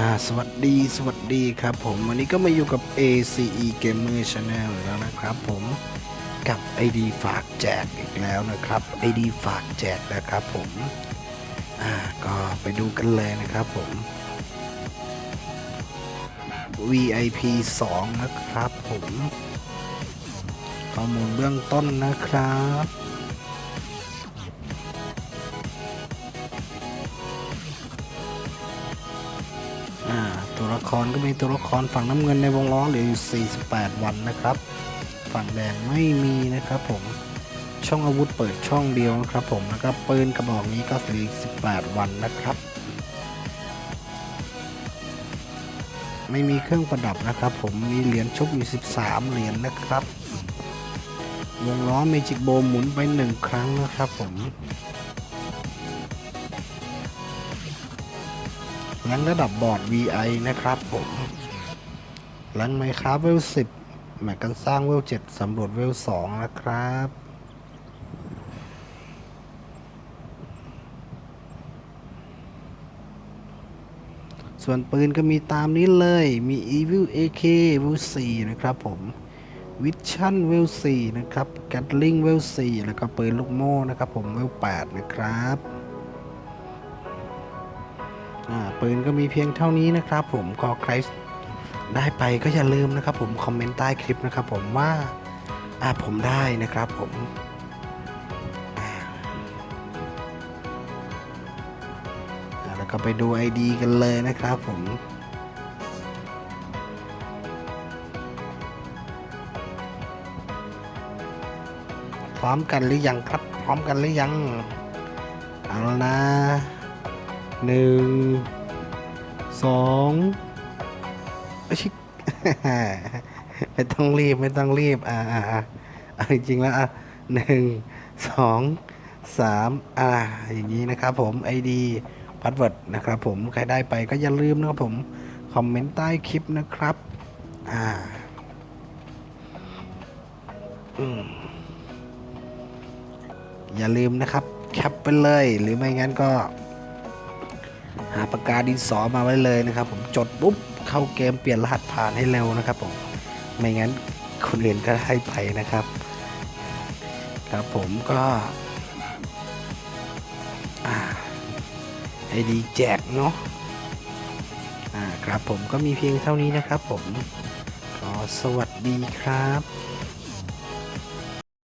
อ่าสวัสดีสวัสดีครับผมวันนี้ก็มาอยู่กับ ACE Gamer Channel แล้วนะครับผมกับ ID ฝากแจกอีกแล้วนะครับ ID ฝากแจกนะครับผมอ่าก็ไปดูกันเลยนะครับผม VIP 2 นะครับผม ข้อมูลเบื้องต้นนะครับ ตัวละครก็มีตัวละครฝั่งน้ำเงินในวงล้อเหลืออยู่ 48 วันนะครับ ฝั่งแดงไม่มีนะครับผมช่องอาวุธเปิดช่องเดียวนะครับผมแล้วก็ปืนกระบอกนี้ก็เหลืออีก18 วันนะครับ ไม่มีเครื่องประดับนะครับ ผมมีเหรียญชุบอยู่ 13 เหรียญนะครับ วงล้อเมจิกโบหมุนไปหนึ่งครั้งนะครับผม รงระดับบอร์ด VI นะครับผมแรงไมคราฟเวล10แม็กกันสร้างเวล7สำรวจเวล2นะครับส่วนปืนก็มีตามนี้เลย มี Evil AK เวล4นะครับผม Vision เวล4นะครับ Gatling เวล4แล้วก็ปืนลูกโม่นะครับผมเวล8นะครับ ปืนก็มีเพียงเท่านี้นะครับ ผมก็ใครได้ไปก็อย่าลืมนะครับ ผมคอมเมนต์ใต้คลิปนะครับ ผมว่าอ่าผมได้นะครับผมแล้วก็ไปดู ID กันเลยนะครับผมพร้อมกันหรือยังครับ พร้อมกันหรือยัง เอาล้วนะ หนึ่งสองชิไม่ต้องรีบไม่ต้องรีบ อ่าอ่าอ่าจริงๆแล้วอะหนึ่งสองสามอ่าอย่างนี้นะครับผม ID พาสเวิร์ดนะครับผมใครได้ไปก็อย่าลืมนะครับผม คอมเมนต์ใต้คลิปนะครับ อ่าอย่าลืมนะครับ แคปไปเลย หรือไม่งั้นก็าปากกาดินสอมาไว้เลยนะครับ ผมจดปุ๊บเข้าเกมเปลี่ยนรหัสผ่านให้เร็วนะครับผมไม่งั้นคนอื่นก็ได้ไปนะครับ ครับผมก็ไอดีแจกเนาะอ่าครับผมก็มีเพียงเท่านี้นะครับผมขอสวัสดีครับ